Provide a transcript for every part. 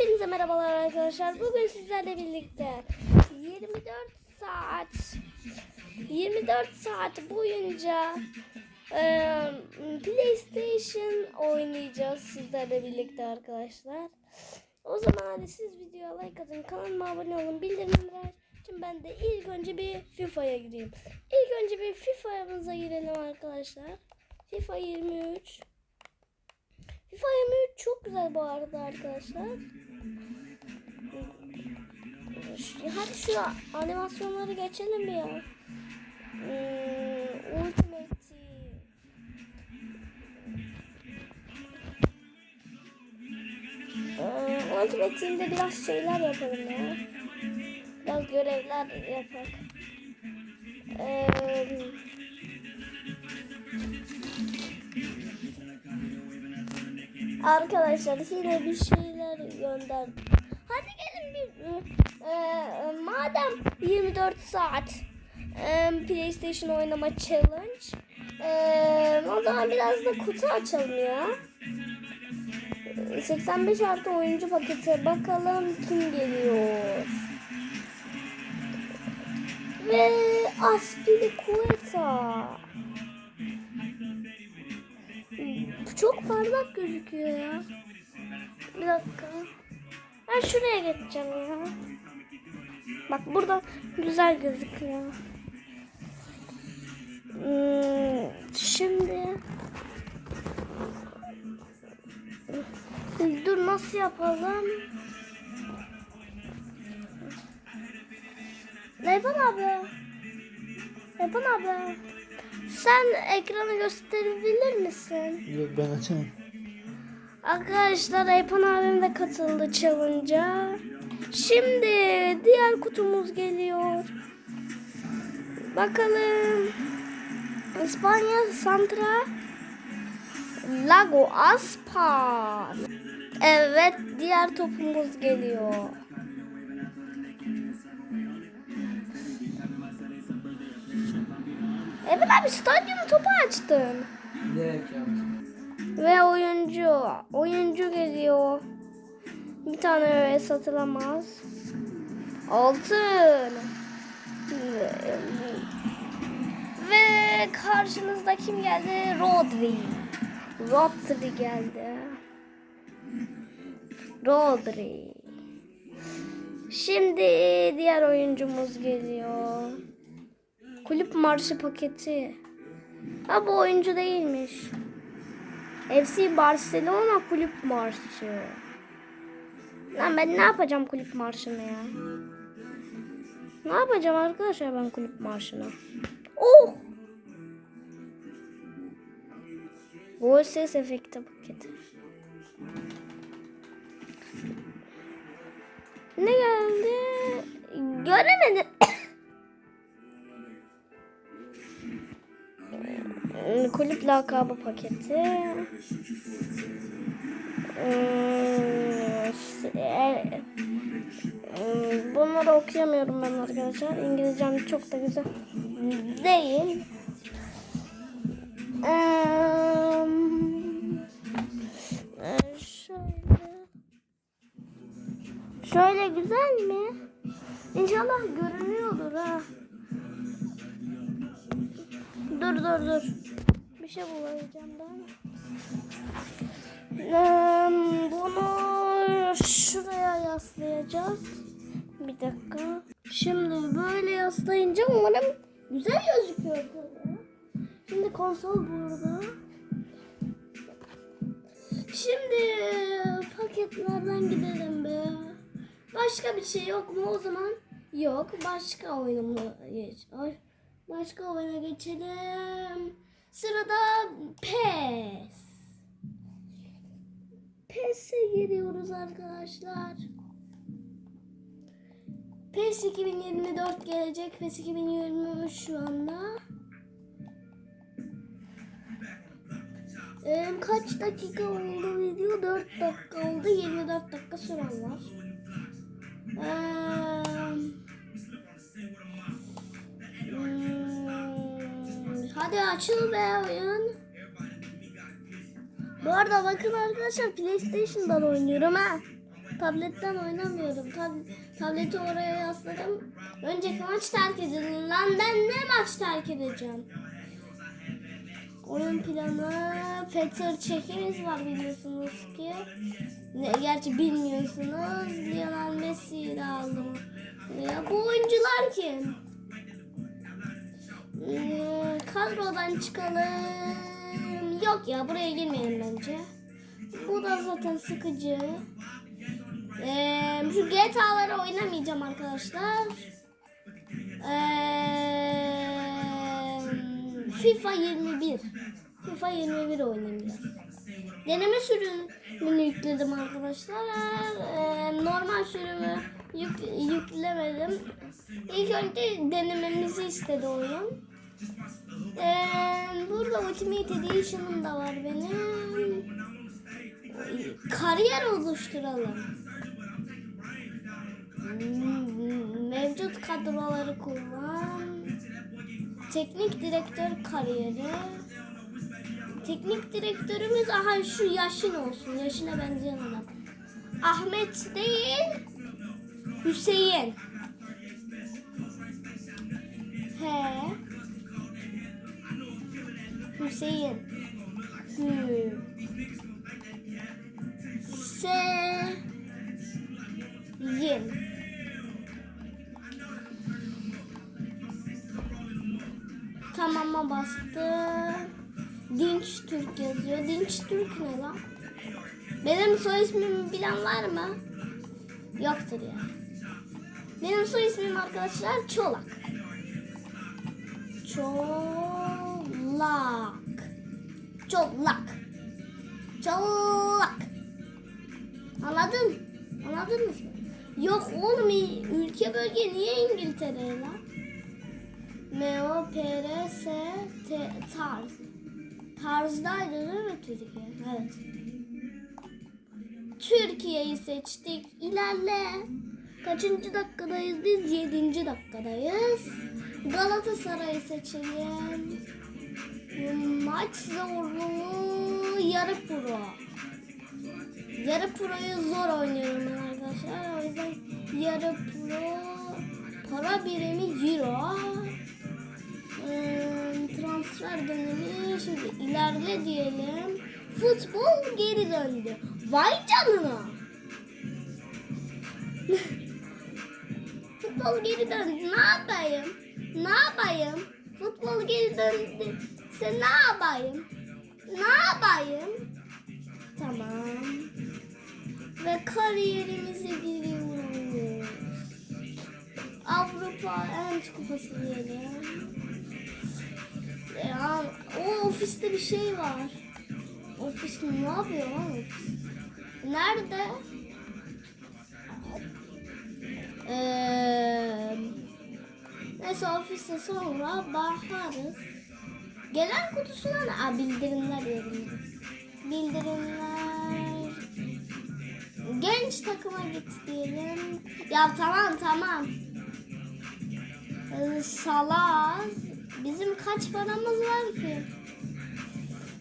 Hepinize merhabalar arkadaşlar. Bugün sizlerle birlikte 24 saat 24 saat boyunca e, PlayStation oynayacağız sizlerle birlikte arkadaşlar. O zaman hadi siz videoya like atın, kanalıma abone olun, bildirimleri açın. Ben de ilk önce bir FIFA'ya gireyim. İlk önce bir FIFA'mıza girelim arkadaşlar. FIFA 23. FIFA 23 çok güzel bu arada arkadaşlar. Hadi şu animasyonları geçelim ya. Hmm, Ultimate. Ee, Ultimate Team'de biraz şeyler yapalım ya. Biraz görevler yapak. Ee, Arkadaşlar yine bir şeyler gönder. Hadi gelin bir e, e, madem 24 saat e, PlayStation oynama challenge. E, o zaman biraz da kutu açalım ya. E, 85 artı oyuncu paketi. Bakalım kim geliyor. Ve Aspilicueta. Bu çok parlak gözüküyor ya. Bir dakika. Ben şuraya geçeceğim ya. Bak burada güzel gözüküyor. Hmm, şimdi dur nasıl yapalım? Leyban abi. Leyban abi. Sen ekranı gösterebilir misin? Yok ben açamam. Arkadaşlar Eypan abim de katıldı challenge'a. Şimdi diğer kutumuz geliyor. Bakalım. İspanya Santra Lago Aspar. Evet diğer topumuz geliyor. Evet abi stadyum topu açtın. Bilerek yaptım. Ve oyuncu. Oyuncu geliyor. Bir tane öyle satılamaz. Altın. Ve karşınızda kim geldi? Rodri. Rodri geldi. Rodri. Şimdi diğer oyuncumuz geliyor. Kulüp marşı paketi. Ha bu oyuncu değilmiş. FC Barcelona kulüp marşı. Lan ben ne yapacağım kulüp marşını ya? Ne yapacağım arkadaşlar ben kulüp marşını? Oh! Gol ses efekti paketi. Ne geldi? Göremedim. Kulüp lakabı paketi. İşte, e, hmm, Bunları okuyamıyorum ben arkadaşlar. İngilizcem çok da güzel değil. E. Şöyle güzel mi? İnşallah görünüyordur ha. Dur dur dur. Şey bulacağım daha. Bunu şuraya yaslayacağız. Bir dakika. Şimdi böyle yaslayınca umarım güzel gözüküyor. Şimdi konsol burada. Şimdi paketlerden gidelim be. Başka bir şey yok mu o zaman? Yok. Başka oyunuma geç. Başka oyuna geçelim. Sırada PES. PES'e giriyoruz arkadaşlar. PES 2024 gelecek. PES 2023 şu anda. Ee, kaç dakika oldu video? 4 dakika oldu. 24 dakika süren var. Ee, hadi açıl be oyun. Bu arada bakın arkadaşlar PlayStation'dan oynuyorum ha. Tabletten oynamıyorum. Tab- tableti oraya yasladım. Önceki maç terk edildi. Lan ben ne maç terk edeceğim? Oyun planı Peter çekimiz var biliyorsunuz ki. Ne, gerçi bilmiyorsunuz. Lionel Messi'yi de aldım. Ya bu oyuncular kim? Hmm, kadrodan çıkalım. Yok ya buraya girmeyelim bence. Bu da zaten sıkıcı. Ee, şu GTA'ları oynamayacağım arkadaşlar. Ee, FIFA 21. FIFA 21 oynayacağız. Deneme sürümünü yükledim arkadaşlar. Ee, normal sürümü yük- yüklemedim. İlk önce denememizi istedi oyun. Ee, burada Ultimate Edition'ım da var benim. Kariyer oluşturalım. Hmm, Mevcut kadroları kullan. Teknik direktör kariyeri. Teknik direktörümüz aha şu yaşın olsun. Yaşına benzeyen adam. Ahmet değil. Hüseyin. He. Hüseyin. Hü. Se. Yin. Tamama bastım. Dinç Türk yazıyor. Dinç Türk ne lan? Benim soy ismimi bilen var mı? Yoktur ya. Benim soy ismim arkadaşlar Çolak. Çolak. Çolak. Çolak. Anladın? Anladınız mı? Yok oğlum ülke bölge niye İngiltere lan? M O P R S T tarz. Tarzdaydı değil mi Türkiye? Evet. Türkiye'yi seçtik. İlerle. Kaçıncı dakikadayız biz? Yedinci dakikadayız. Galatasaray'ı seçelim. Maç zorluğu yarı pro. Yarı proyu zor oynuyorum arkadaşlar. O yüzden yarı pro para birimi euro. Transfer dönemi şimdi ilerle diyelim. Futbol geri döndü. Vay canına. Futbol geri döndü. Ne yapayım? Ne yapayım? Futbol geri döndü. Sen ne yapayım? Ne yapayım? Tamam. Ve kariyerimize giriyoruz. Avrupa en kupası diyelim. Ya, o ofiste bir şey var. Ofis ne yapıyor lan ofis? Nerede? Ee, neyse ofiste sonra bakarız. Gelen kutusundan Aa, bildirimler yerinde. Bildirimler. Genç takıma git diyelim. Ya tamam tamam. Ee, Salaz. Bizim kaç paramız var ki?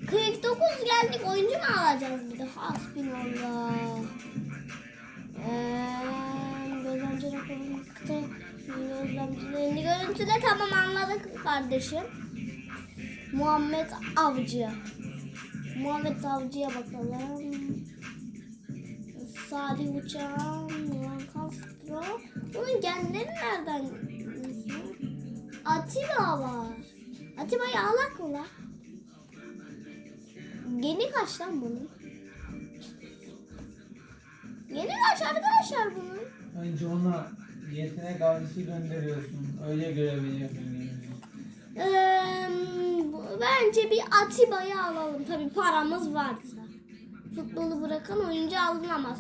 49 geldik oyuncu mu alacağız bir de? Hasbinallah. Ee, gözlemci raporu kıta görüntüle tamam anladık kardeşim. Muhammed Avcı. Muhammed Avcı'ya bakalım. Salih Uçan, Milan Castro. Bunun genleri nereden? Atiba var. Atiba'yı alak mı lan? Geni kaç lan bunun? Geni kaç arkadaşlar bunun? Önce ona yetenek avcısı gönderiyorsun. Öyle yani. Eee, bu- bence bir Atiba'yı alalım. Tabi paramız varsa. Futbolu bırakan oyuncu alınamaz.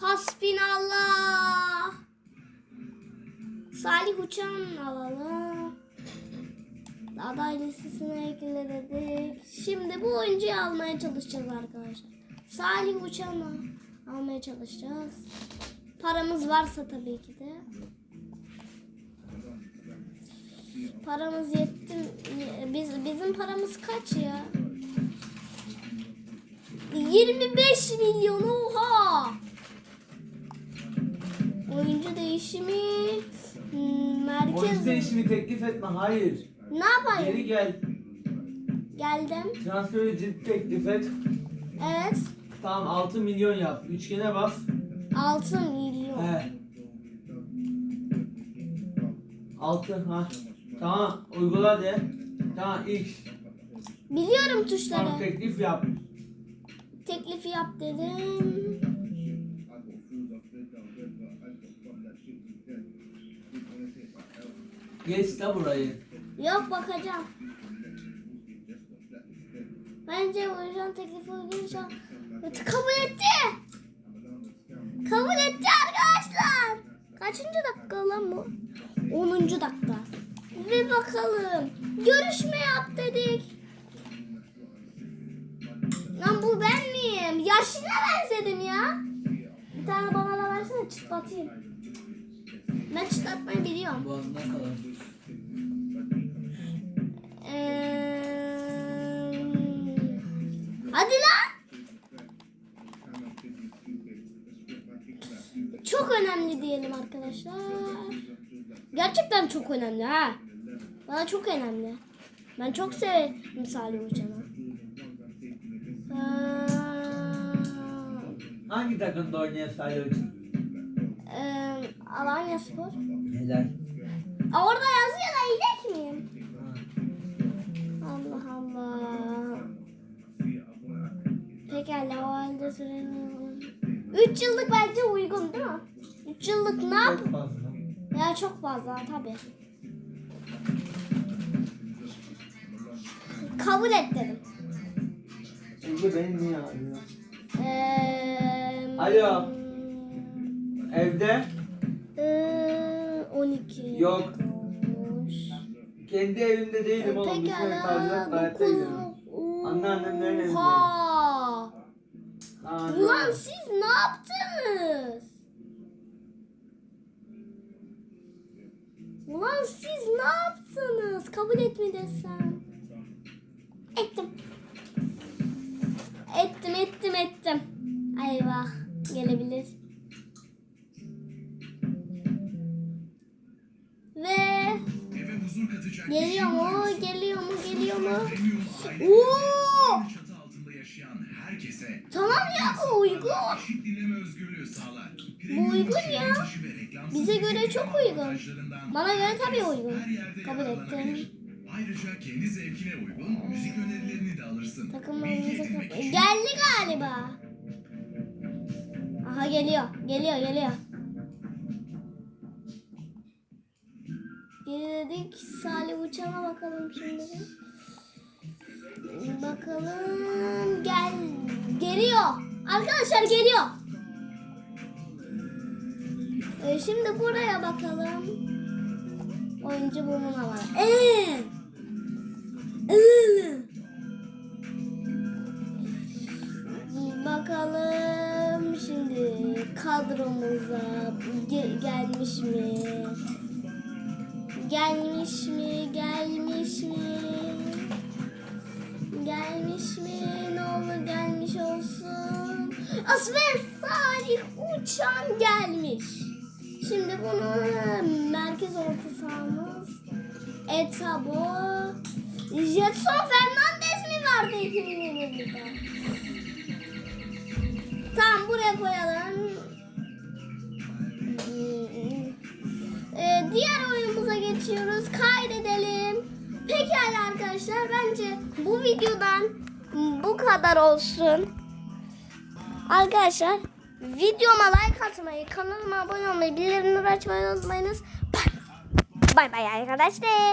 Hasbinallah. Salih Uçan alalım. Aday listesine ekledik. Şimdi bu oyuncuyu almaya çalışacağız arkadaşlar. Salih Uçan'ı almaya çalışacağız. Paramız varsa tabii ki de. Paramız yetti. Bizim paramız kaç ya? 25 milyon oha. Oyuncu değişimi. hmm, Merkez. Oyuncu değişimi teklif etme. Hayır. Ne Geri yapayım? gel. Geldim. Transfer ücreti teklif et. Evet. Tamam 6 milyon yap. Üçgene bas. 6 milyon. He. 6 ha. Tamam uygula de. Tamam X. Biliyorum tuşları. Tamam teklif yap. Teklifi yap dedim. Geç de burayı. Yok bakacağım. Bence oyuncunun teklifi uygunsa kabul etti. Kabul etti arkadaşlar. Kaçıncı dakika lan bu? 10. dakika. Ve bakalım. Görüşme yap dedik. Lan bu ben miyim? Yaşına benzedim ya. Bir tane bana da versene çıtlatayım. Ben çıtlatmayı biliyorum. Boğazına kalır. Eee, Hadi lan. Çok önemli diyelim arkadaşlar. Gerçekten çok önemli ha. Bana çok önemli. Ben çok severim Salih Hocam'ı. Eee, Hangi takımda oynayan Salih Hoca? eee, Alanya Spor. Helal. Aa, Orada yazıyor da yiyecek miyim? Allah Allah. Pekala o halde sürelim. 3 yıllık bence uygun değil mi? 3 yıllık ne yap? Çok fazla. Ya çok fazla tabi. Kabul et dedim. Çünkü beni niye arıyor? Eee, Alo. Evde eee, 12. Yok. Olmuş. kendi evimde değilim oğlum. Tadilat hayatta gidiyorum. Anneannemlerin evinde. Aa, Ulan siz ne yaptınız? Ulan siz ne yaptınız? Kabul et mi desem? Ettim. Ettim, ettim, ettim. Eyvah, gelebilir. Ve katacak geliyor mu? Geliyor mu? Geliyor mu? Oo! herkese Tamam ya bu uygun. Bu uygun ya. Bize göre çok uygun. Bana göre tabii uygun. Kabul ettim. Ayrıca kendi zevkine uygun müzik önerilerini de alırsın. Bilgi Takımlarımıza edinmek için Geldi galiba. Aha geliyor. Geliyor geliyor. Geri dedik. Salih Uçan'a bakalım şimdi. Bakalım. Gel. Geliyor. Arkadaşlar geliyor. Ee, şimdi buraya bakalım. Oyuncu burnuna var. Eee. Bakalım şimdi kadromuza ge- gelmiş mi? Gelmiş mi? Gelmiş mi? Gelmiş mi? Ne olur gelmiş olsun. Asfer Salih Uçan gelmiş. Şimdi bunu merkez orta sahamız Etabo Jetson Fernandez mi vardı 2021'de? Tamam buraya koyalım. Ee, diğer oyunumuza geçiyoruz. Kaydedelim. Pekala arkadaşlar bence bu videodan bu kadar olsun. Arkadaşlar videoma like atmayı, kanalıma abone olmayı, bildirimleri açmayı unutmayınız. Bay bay arkadaşlar.